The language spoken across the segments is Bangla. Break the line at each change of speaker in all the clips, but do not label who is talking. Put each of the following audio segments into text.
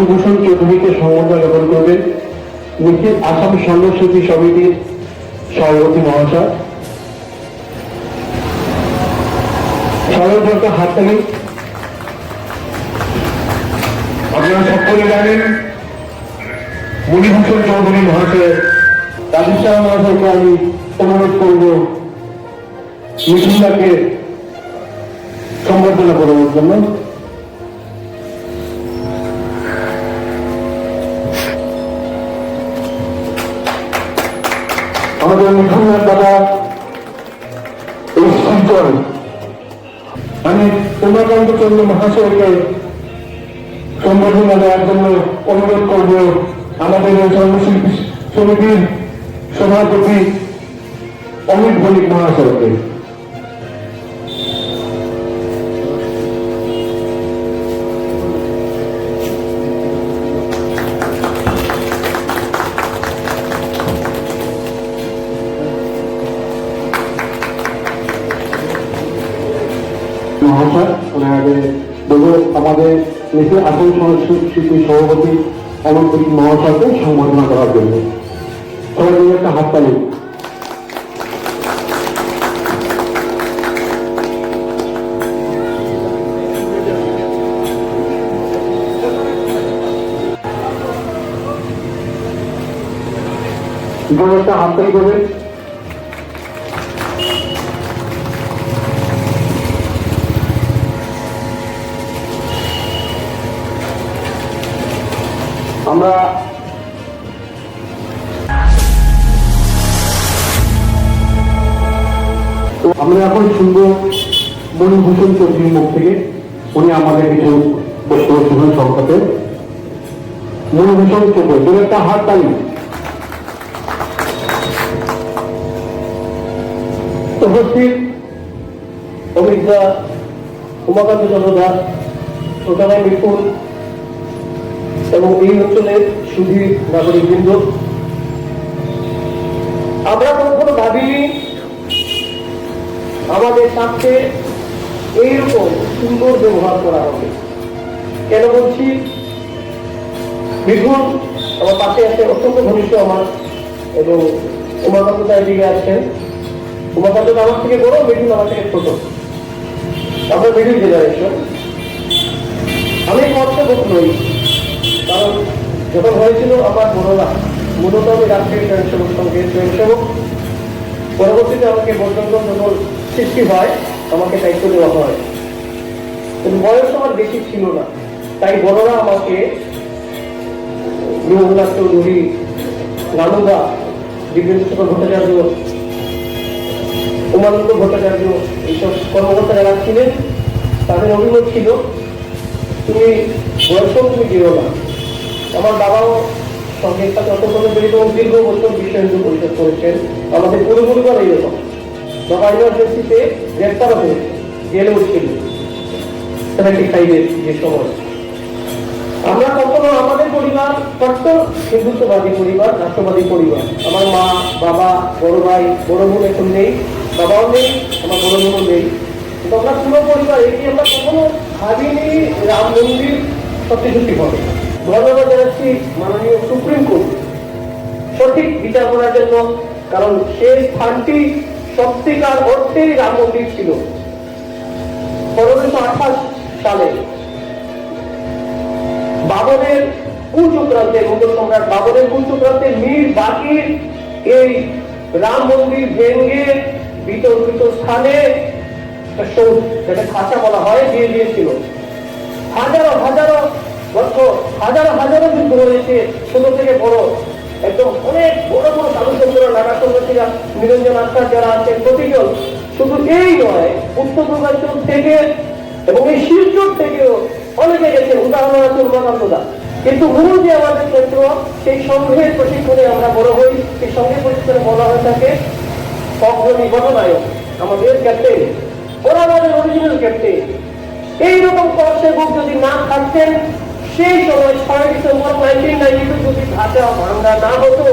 মণিভূষণ চৌধুরীকে সংবর্ধনা জ্ঞাপন করবেন নিখিল আসাম সংঘস্মৃতি সমিতির সভাপতি মহাশয়। দরকার হাততালি। আপনারা সকলে জানেন, মণিভূষণ চৌধুরী মহাশয় রাজেশ্বর মহাশয়কে আমি অনুরোধ করব মিঠুনদাকে সম্বর্ধনা করার জন্য। আমাদের মিঠুনের দাদা এই শঙ্কর আমি উমাকান্ত চন্দ্র মহাশয়কে সম্বোধনা দেওয়ার জন্য অনুরোধ করব আমাদের এই সমিতির সভাপতি অমিত ভৌমিক মহাশয়কে। মহাশয় ওনাকে আমাদের দেশে আসন সংস্কৃতি সভাপতি অনন্তী মহাশয়কে সম্বোধনা করার জন্য। সবাই একটা হাততালি জোরে একটা হাততালি করবেন আমরা আমরা এখন শুনব মণিভূষণ চৌধুরীর মুখ থেকে। উনি আমাদের কিছু বক্তব্য শুনবেন সংক্ষেপে। মণিভূষণ চৌধুরী দু একটা হাত তালি
উপস্থিত অমিত দা, উমাকান্ত চন্দ্র দাস ছোটানাই বিপুল এবং এই অঞ্চলের সুধীর নাগরিক বৃন্দ। আমরা কখনো ভাবিনি আমাদের সাথে এইরকম সুন্দর ব্যবহার করা হবে। কেন বলছি? বিপুল আমার পাশে আছে অত্যন্ত ঘনিষ্ঠ আমার, এবং উমাকান্ত দা এদিকে আছেন। উমাকান্ত আমার থেকে বড়, মিঠুন আমার থেকে ছোট। আমরা মিডিল জেনারেশন। আমি কর্তব্য নই কারণ যখন হয়েছিল আমার বড়রা মূলত আমি রাষ্ট্রীয় স্বয়ংসেবক সংঘের স্বয়ংসেবক। পরবর্তীতে আমাকে বর্তমান যখন সৃষ্টি হয়, আমাকে দায়িত্ব দেওয়া হয়। কিন্তু বয়স আমার বেশি ছিল না, তাই বড়রা আমাকে গৃহনাথ চৌধুরী, নানুদা দিব্যেন্দু ভট্টাচার্য, উমানন্দ ভট্টাচার্য এইসব কর্মকর্তা যারা ছিলেন, তাদের অভিমত ছিল, তুমি বয়সও তুমি দিও না। আমার বাবাও সঙ্গের সাথে অতপ্রত জড়িত দীর্ঘ বছর বিশ্ব হিন্দু পরিষদ করেছেন। আমাদের গ্রেপ্তার হয়েছে জেলেও ছিল সেভেন্টি ফাইভের যে সময়। আমরা কখনো আমাদের পরিবার কট্টর হিন্দুত্ববাদী পরিবার, রাষ্ট্রবাদী পরিবার, আমার মা, বাবা, বড় ভাই, বড় বোন এখন নেই, বাবাও নেই, আমার বড় বোনও নেই। কিন্তু আমরা পুরো পরিবার এটি আমরা কখনো ভাবিনি রাম মন্দির সত্যি হবে। ধন্যবাদ জানাচ্ছি মাননীয় সুপ্রিম কোর্ট। সঠিক বিচার করার জন্য, কারণ সেই স্থানটি সত্যিকার অর্থেই রাম মন্দির ছিল। পনেরোশো আঠাশ সালে বাবরের কুচক্রান্তে মুঘল সম্রাট বাবরের কুচক্রান্তে মীর বাকির এই রাম মন্দির ভেঙ্গে বিতর্কিত স্থানে যেটা খাঁচা বলা হয়, দিয়ে দিয়েছিল। হাজারো হাজারো হাজারো হাজারো যুদ্ধ হয়েছে ছোট থেকে বড়। একদম অনেক বড় বড় সন্তরা নানা সন্ন্যাসীরা নিরঞ্জন আত্মার যারা আছেন, প্রতিজন। শুধু এই নয়, উত্তর পূর্বাঞ্চল থেকে এবং এই শিলচর থেকেও অনেকে গেছে উদাহরণ আছে উমাকান্তদা কিন্তু মূল যে আমাদের ক্ষেত্র সেই সংঘের প্রশিক্ষণে আমরা বড় হই। সেই সংঘের প্রশিক্ষণে বলা হয়ে থাকে অগ্রণী গণনায়ক আমাদের ক্যাপ্টেন ওরা আমাদের অরিজিনাল ক্যাপ্টেন এইরকম কর্ষেবক যদি না থাকতেন সেই সময় ছয় ডিসেম্বর নাইনটিন নাইনটি টু যদি ভাষা ভাঙ্গা না হতো,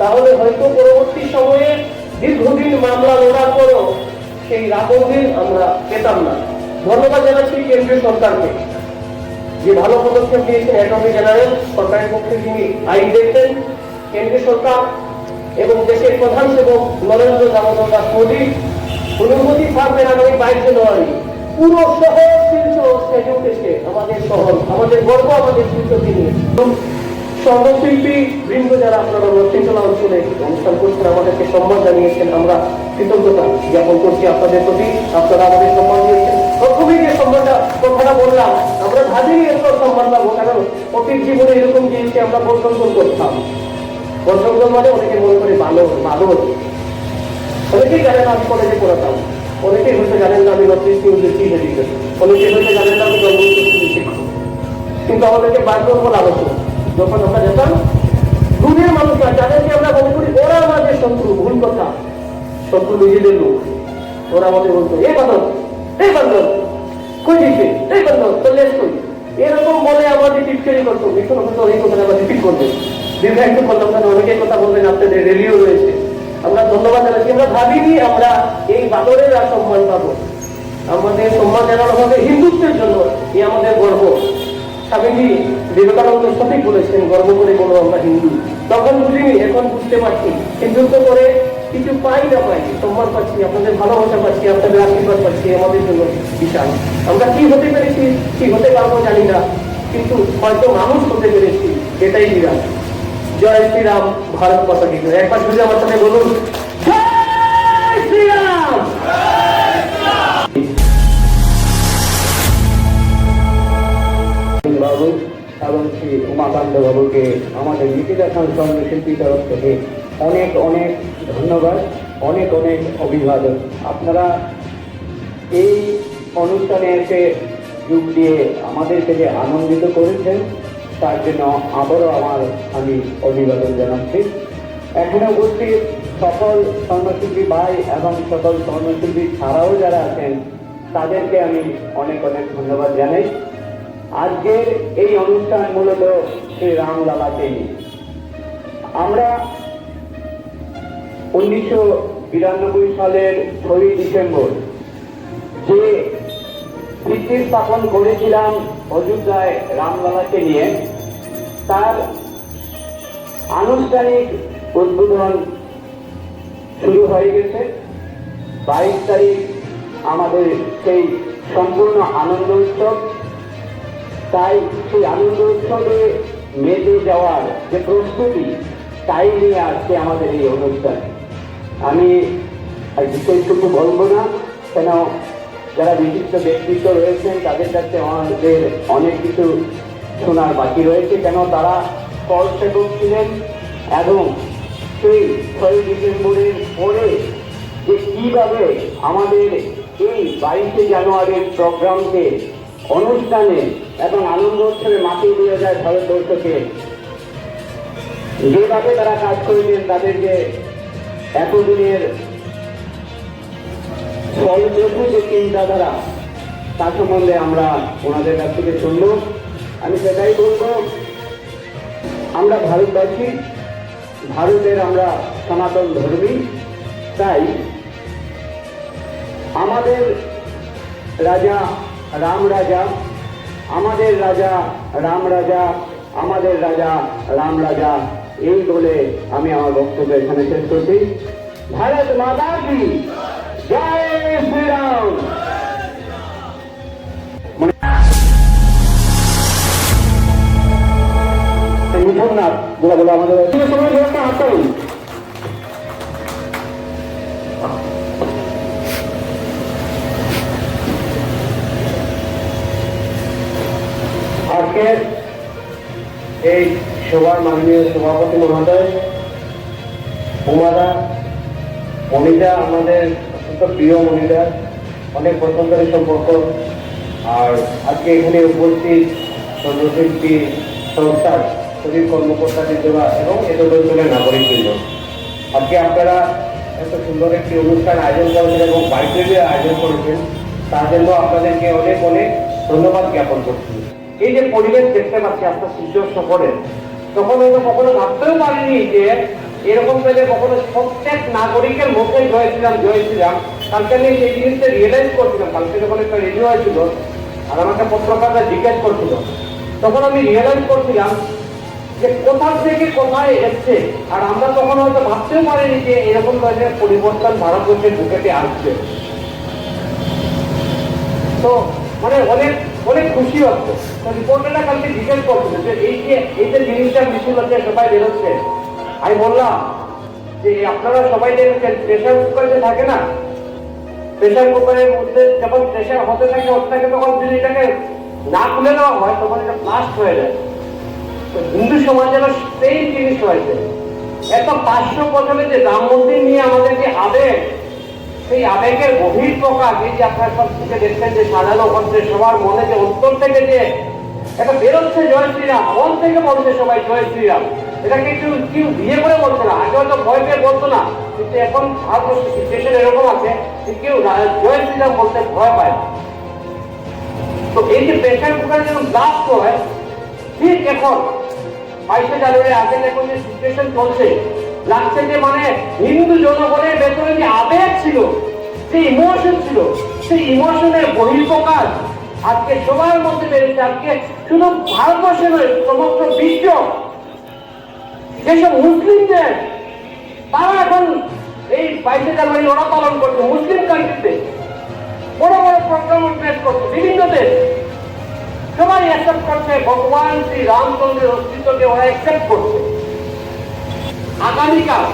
তাহলে হয়তো পরবর্তী সময়ে দীর্ঘদিন মামলা লড়ার পরও সেই রাবণদের আমরা পেতাম না। ধন্যবাদ জানাচ্ছি কেন্দ্রীয় সরকারকে, যে ভালো পদক্ষেপ নিয়েছেন অ্যাটর্নি জেনারেল, সরকারের পক্ষে যিনি আইন দেখছেন কেন্দ্রীয় সরকার এবং দেশের প্রধান সেবক নরেন্দ্র দামোদর দাস মোদী, অনুমতি থাকবেন আগামী বাইশে জানুয়ারি পুরো শহর শিল্প সেজে উঠেছে আমাদের শহর, আমাদের গর্ব, আমাদের শিল্পকে নিয়ে সর্বশিল্পী বৃন্দ যারা আপনারা রথিনতলা অঞ্চলে অনুষ্ঠান করছেন, আমাদেরকে সম্মান জানিয়েছেন, আমরা কৃতজ্ঞতা জ্ঞাপন করছি আপনাদের প্রতি, আপনারা আমাদের সম্মান দিয়েছেন। প্রথমেই যে সম্মানটা, কথাটা বললাম, আমরা ভাবিনি এত সম্মান পাবো, কারণ অতীত জীবনে এরকম জিনিসকে আমরা পরিকল্পন করতাম। পরিকল্পন মানে অনেকে মনে করে ভালো ভালো অনেকেই জানেন আমি কলেজে পড়াতাম। হয়তো জানেন না আমি হয়তো জানেন না আমি কিন্তু আমাদেরকে বাধ্যর বলা হতো যখন আমরা যেতাম দূরের মানুষরা যাদেরকে আমরা করি? ওরা আমাদের শত্রু, ভুল কথা। শত্রু নিজেদের লোক। ওরা আমাদের বলতো এই বাদল এই বাদল কই দিচ্ছে এই লেস কই? এরকম বলে আমাদের টিপকারি করতো। মিশন হয়তো এই কথাটা আমরা রিপিট করবে। দীর্ঘায়িত করলাম না অনেকে কথা বলবেন, আপনাদের রেডিও রয়েছে। আমরা ধন্যবাদ জানাচ্ছি। আমরা ভাবিনি আমরা এই বাদরের সম্মান পাবো। আমাদের সম্মান জানানো হবে হিন্দুত্বের জন্য, এ আমাদের গর্ব। স্বামীজি বিবেকানন্দ সঠিক বলেছেন, গর্ব করে বলো আমরা হিন্দু। তখন বুঝিনি, এখন বুঝতে পারছি। হিন্দুত্ব করে কিছু পাই না পাই, সম্মান পাচ্ছি, আপনাদের ভালোবাসা পাচ্ছি, আপনাদের আশীর্বাদ পাচ্ছি আমাদের জন্য বিশাল। আমরা কি হতে পেরেছি, কি হতে পারব জানি না, কিন্তু হয়তো মানুষ হতে পেরেছি, এটাই বিরাট। জয় শ্রীরাম, ভারত মাতা কি একবার যদি আমার বলুন।
বাবু এবং শ্রী উমাকান্ত বাবুকে আমাদের লিখিতাসন স্বর্ণশিল্পী তরফ থেকে অনেক অনেক ধন্যবাদ, অনেক অনেক অভিবাদন। আপনারা এই অনুষ্ঠানে এসে যোগ দিয়ে আমাদেরকে যে আনন্দিত করেছেন তার জন্য আবারও আমার, আমি অভিবাদন জানাচ্ছি। এখানে উপস্থিত সকল স্বর্ণশিল্পী ভাই এবং সকল স্বর্ণশিল্পী ছাড়াও যারা আছেন, তাদেরকে আমি অনেক অনেক ধন্যবাদ জানাই। আজকের এই অনুষ্ঠান মূলত শ্রী রামলালাকে নিয়ে আমরা উনিশশো বিরানব্বই সালের ছয়ই ডিসেম্বর যে ভিত্তি স্থাপন করেছিলাম অযোধ্যায় রামলালাকে নিয়ে তার আনুষ্ঠানিক উদ্বোধন শুরু হয়ে গেছে। বাইশ তারিখ আমাদের সেই সম্পূর্ণ আনন্দ উৎসব। তাই সেই আনন্দ উৎসবে মেতে যাওয়ার যে প্রস্তুতি, তাই নিয়ে আজকে আমাদের এই অনুষ্ঠান। আমি আর কিছু বলব না, কেন যারা বিশিষ্ট ব্যক্তিত্ব রয়েছেন, তাদের কাছে আমাদের অনেক কিছু শোনার বাকি রয়েছে কেন তারা কল সেবক ছিলেন এবং সেই ছয় ডিসেম্বরের পরে যে কীভাবে আমাদের এই বাইশে জানুয়ারির প্রোগ্রামকে অনুষ্ঠানে এবং আনন্দ উৎসবে মাতিয়ে দিয়ে যায় ভারতবর্ষকে, যেভাবে তারা কাজ করেছেন তাদেরকে এতদিনের ফলপ্রসূ যে চিন্তাধারা তার সম্বন্ধে আমরা ওনাদের কাছ থেকে শুনব। আমি সেটাই বলব। আমরা ভারতবাসী, ভারতের আমরা সনাতন ধর্মী, তাই আমাদের রাজা রাম রাজা, আমাদের রাজা রাম রাজা, আমাদের রাজা রাম রাজা, এই বলে আমি আমার বক্তব্য এখানে শেষ করছি। ভারত মাতা কি? জয় শ্রীরাম! বলে আমাদের এই সভার মাননীয় সভাপতি মহোদয় উমাদা মনিদা আমাদের অত্যন্ত প্রিয় মনিদা অনেক পছন্দের সম্পর্ক। আর আজকে এখানে উপস্থিত সর্বশিল্পী সংস্থার কর্মকর্তা দেওয়া এবং এদের অঞ্চলের নাগরিকবৃন্দ। আজকে আপনারা এত সুন্দর একটি অনুষ্ঠান আয়োজন করেছেন এবং বাইরে আয়োজন করেছেন, তার জন্য আপনাদেরকে অনেক অনেক ধন্যবাদ জ্ঞাপন করছি। এই যে পরিবেশ দেখতে পাচ্ছি আপনার সূর্য সফরে, তখন হয়তো কখনো ভাবতেও পারিনি যে এরকম পেলে কখনো প্রত্যেক নাগরিকের মুখে জয়েছিলাম জয়েছিলাম কালকে আমি সেই জিনিসটা রিয়েলাইজ করছিলাম। কালকে যখন একটা রেডিও হয়েছিল, আর আমাকে পত্রকাররা জিজ্ঞেস করছিল,
তখন আমি রিয়েলাইজ করছিলাম যে কোথা থেকে কোথায় এসছে? আর আমরা তখন হয়তো ভাবতেও পারিনি যে এরকম ধরনের পরিবর্তন ভারতবর্ষে ঢুকেতে আসছে। তো মানে অনেক অনেক খুশি হচ্ছে। তো কালকে জিজ্ঞেস করছিল যে এই যে এই যে জিনিসটা মিছিল হচ্ছে সবাই বেরোচ্ছে, আমি বললাম যে আপনারা সবাই দেখেছেন প্রেশার কুকার যে থাকে না? প্রেশার কুকারের মধ্যে যখন প্রেশার হতে থাকে হতে থাকে তখন যদি এটাকে না খুলে দেওয়া হয়, তখন এটা ব্লাস্ট হয়ে যায়। হিন্দু সমাজেরও সেই জিনিস হয়েছে এত পাঁচশো বছরে যে রাম মন্দির নিয়ে আমাদের যে আবেগ, সেই আবেগের গভীর প্রকাশ এই যে আপনারা সব থেকে দেখছেন যে সাজানো হচ্ছে সবার মনে যে উত্তর থেকে যে এটা বেরোচ্ছে জয় শ্রীরাম, মন থেকে বলছে সবাই জয় শ্রীরাম। এটাকে একটু কেউ বিয়ে করে বলছে না? আগে হয়তো ভয় পেয়ে বলতো না, কিন্তু এখন ভারতবর্ষের সিচুয়েশন এরকম আছে যে কেউ জয় শ্রীরাম বলতে ভয় পায়। তো এই যে প্রেশার কুকারে যখন ব্লাস্ট হয় ঠিক এখন বাইশে জানুয়ারি যে সিচুয়েশন চলছে লাগছে যে মানে হিন্দু জনগণের ভেতরে যে আবেগ ছিল সেই ইমোশন ছিল, সেই ইমোশনের আজকে সবার মধ্যে আজকে শুধু ভারতবর্ষে নয়, সমগ্র বিশ্ব, যেসব মুসলিমদের তারা এখন এই বাইশে জানুয়ারি ওরা পালন করছে, মুসলিম কান্ট্রিতে বড় বড় প্রোগ্রাম করছে, বিভিন্ন অ্যাকসেপ্ট করছে, ভগবান শ্রী রামচন্দ্রের অস্তিত্বকে ওরা অ্যাকসেপ্ট করছে। আগামীকাল,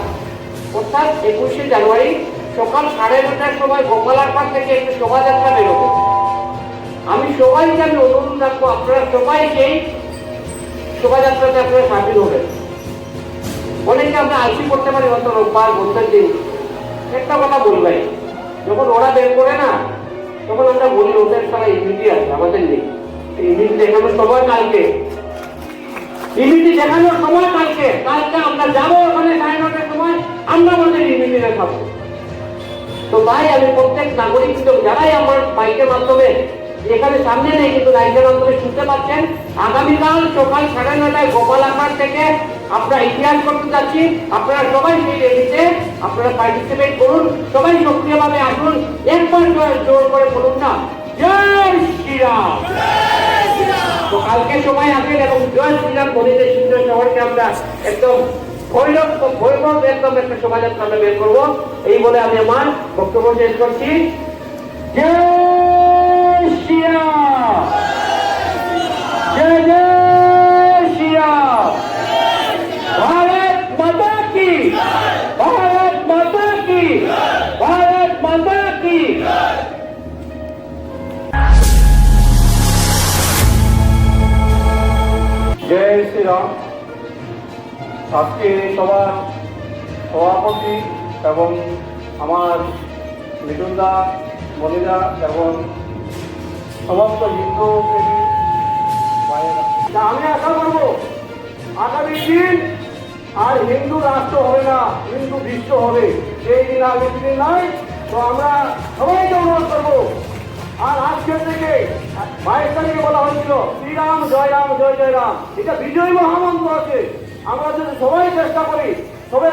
অর্থাৎ একুশে জানুয়ারি, সকাল সাড়ে নটার সময় গোপালারপাট থেকে একটি শোভাযাত্রা বেরোবে। আমি সবাইকে, আমি অনুরোধ রাখব, আপনারা সবাইকেই শোভাযাত্রাতে আপনারা সামিল হবেন। অনেকে আমরা আইসি করতে পারি অত রোববার বছর দিন। একটা কথা বলবে যখন ওরা বের করে না, তখন আমরা বলি, ওদের তারা ইমিউনিটি আছে, আমাদের নেই। দেখানোর সময় কালকে। দেখানোর সময় কালকে। কালকে আমরা ওখানে সাড়ে নটার সময়। আমরা তো আমি প্রত্যেক নাগরিক যারাই আমার বাইকের মাধ্যমে এখানে সামনে নেই, কিন্তু মাধ্যমে শুনতে পাচ্ছেন, আগামীকাল সকাল সাড়ে নটায় গোপাল আকার থেকে আমরা ইতিহাস করতে যাচ্ছি। আপনারা সবাই সেই রেলিতে আপনারা পার্টিসিপেট করুন। সবাই সক্রিয়ভাবে আসুন। একবার জোর করে বলুন না, জয় শ্রীরাম! তো কালকে সময় আসেন এবং জয় শ্রীরাম বলিতে সুন্দর শহরকে আমরা একদম ভৈরব একদম একটা শোভাযাত্রা আমরা বের করব। এই বলে আমি আমার বক্তব্য শেষ করছি। জয় শ্রীরাম!
আজকে সবার সভাপতি এবং আমার মিঠুনদা মনিদা এবং সমস্ত হিন্দু
আমি আশা করব, আগামী দিন আর হিন্দু রাষ্ট্র হবে না, হিন্দু বিশ্ব হবে। সেই দিন আগামী দিন নয়, তো আমরা সবাইকে অনুরোধ করব। আর আজকের থেকে বাইশ তারিখে বলা হয়েছিল, শ্রীরাম, জয় রাম, জয় জয় রাম। এটা বিজয় মহামন্ত্র আছে। আমরা যদি সবাই চেষ্টা করি সবাই